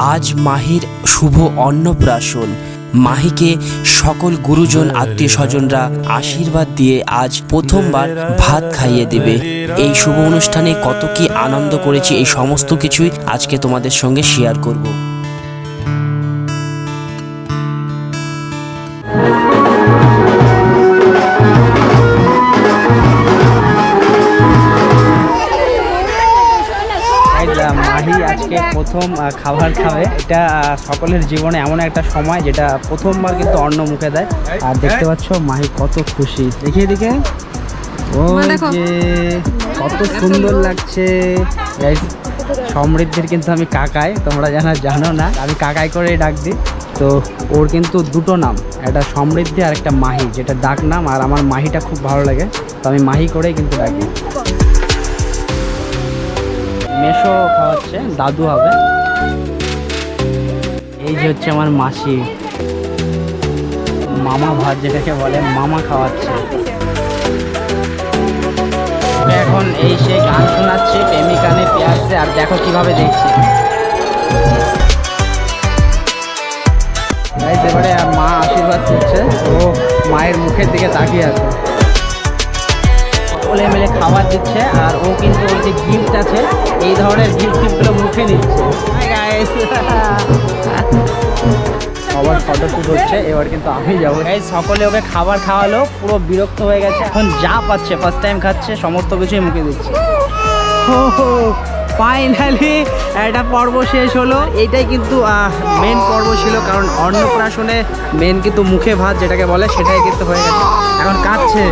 আজ মাহির শুভ অন্নপ্রাশন। মাহিকে সকল গুরুজন আত্মীয় স্বজনরা আশীর্বাদ দিয়ে আজ প্রথমবার ভাত খাইয়ে দেবে। এই শুভ অনুষ্ঠানে কত কি আনন্দ করেছি এই সমস্ত কিছুই আজকে তোমাদের সঙ্গে শেয়ার করব। প্রথম খাবার খাবে। এটা সকলের জীবনে এমন একটা সময় যেটা প্রথমবার কিন্তু অন্ন মুখে দেয়। আর দেখতে পাচ্ছ মাহি কত খুশি। দেখিয়ে দিকে ও যে কত সুন্দর লাগছে। সমৃদ্ধির কিন্তু আমি কাকাই তোমরা জানা জানো না আমি কাকাই করে ডাক দিই। তো ওর কিন্তু দুটো নাম একটা সমৃদ্ধি আর একটা মাহি যেটা ডাক নাম আর আমার মাহিটা খুব ভালো লাগে। তো আমি মাহি করেই কিন্তু ডাকি। মেশো খাওয়াচ্ছে, দাদু হবে। এই যে হচ্ছে আমার মাসি। মামা ভাত যেটাকে বলে, মামা খাওয়াচ্ছে। এখন এই সে গান শোনাচ্ছে প্রেমিকানে পেঁয়াজে, আর দেখো কীভাবে দেখছে। এবারে মা আশীর্বাদ করছে, ও মায়ের মুখের দিকে তাকিয়ে আছে। সকলে মিলে খাবার দিচ্ছে আর ও কিন্তু ওই যে গিফট আছে এই ধরনের গিফট গিফটগুলো মুখে নিচ্ছে। সবার ফটো শুট হচ্ছে এবার কিন্তু আমি যাব। এই সকলে ওকে খাবার খাওয়ালো পুরো বিরক্ত হয়ে গেছে। এখন যা পাচ্ছে ফার্স্ট টাইম খাচ্ছে সমস্ত কিছুই মুখে দিচ্ছে। ফাইনালি একটা পর্ব শেষ হলো। এইটাই কিন্তু মেন পর্ব ছিল কারণ অন্নপ্রাশনে মেন কিন্তু মুখে ভাত যেটাকে বলে সেটাই কিন্তু হয়ে গেছে। এখন কাঁদছে।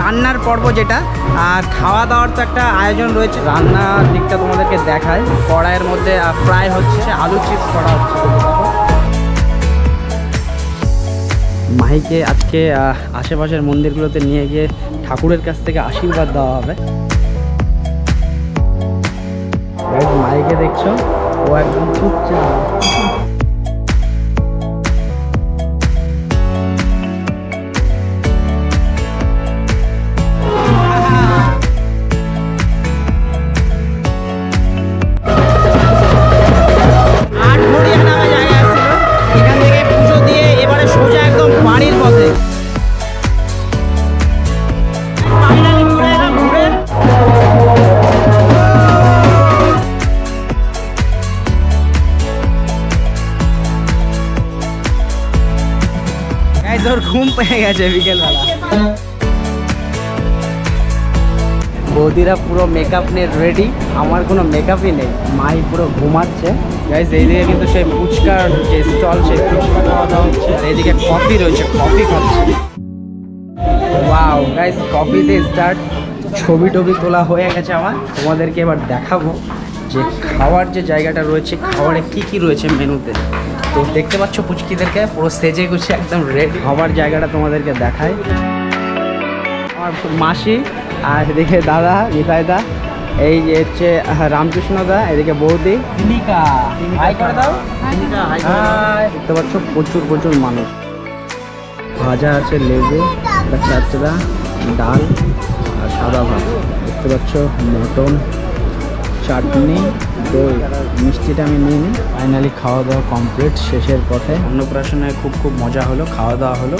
রান্নার পর্ব যেটা, আর খাওয়া দাওয়ার তো একটা আয়োজন রয়েছে। রান্নার দিকটা তোমাদেরকে দেখায়। কড়াইয়ের মধ্যে ফ্রাই হচ্ছে আলু চিপস করা হচ্ছে মাহিকে আজকে আশেপাশের মন্দিরগুলোতে নিয়ে গিয়ে ঠাকুরের কাছ থেকে আশীর্বাদ দেওয়া হবে। মাহিকে দেখছ, ও একদম চুপচাপ। তোর ঘুম পেয়ে গেছে বিকেলবেলা। বৌদিরা পুরো মেকআপ নিয়ে রেডি আমার কোনো মেকআপই নেই, মাই পুরো ঘুমাচ্ছে। গাইজ এইদিকে কিন্তু সেই ফুচকার যে স্টল সেই ফুচকা খাওয়া দাওয়া হচ্ছে, আর এইদিকে কফি রয়েছে কফি খাচ্ছে। ওয়াও গাইজ কফিতে স্টার্ট ছবি টবি তোলা হয়ে গেছে আমার, তোমাদেরকে এবার দেখাবো। যে খাওয়ার যে জায়গাটা রয়েছে খাবারে কি কি রয়েছে মেনুতে? তো দেখতে পাচ্ছ পুচকিদেরকে পুরো সেজে গুছে একদম রেড খাবার জায়গাটা তোমাদেরকে দেখায়। আমার মাসি আর এদিকে দাদা নিতাই দা এই যে হচ্ছে রামকৃষ্ণ দা এদিকে বৌদি। দেখতে পাচ্ছ প্রচুর প্রচুর মানুষ। ভাজা আছে লেবু চাচড়া ডাল আর সাদা ভাত। দেখতে পাচ্ছ মটন। চাটনি, দই, মিষ্টিটা আমি নিয়ে নিই ফাইনালি খাওয়া দাওয়া কমপ্লিট শেষের পথে। অন্নপ্রাশনে খুব খুব মজা হলো খাওয়া দাওয়া হলো।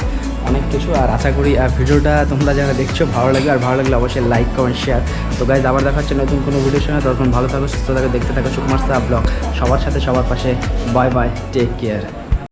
অনেক কিছু, আর আশা করি আর ভিডিওটা তোমরা যারা দেখছ, ভালো লাগবে আর ভালো লাগলে অবশ্যই লাইক কমেন্ট শেয়ার তো গাইজ আবার দেখা হচ্ছে নতুন কোনো ভিডিওর সঙ্গে তখন ভালো থাকো, সুস্থ থাকো, দেখতে থাকো সুকুমার সাহা ব্লগ সবার সাথে, সবার পাশে। Bye bye take care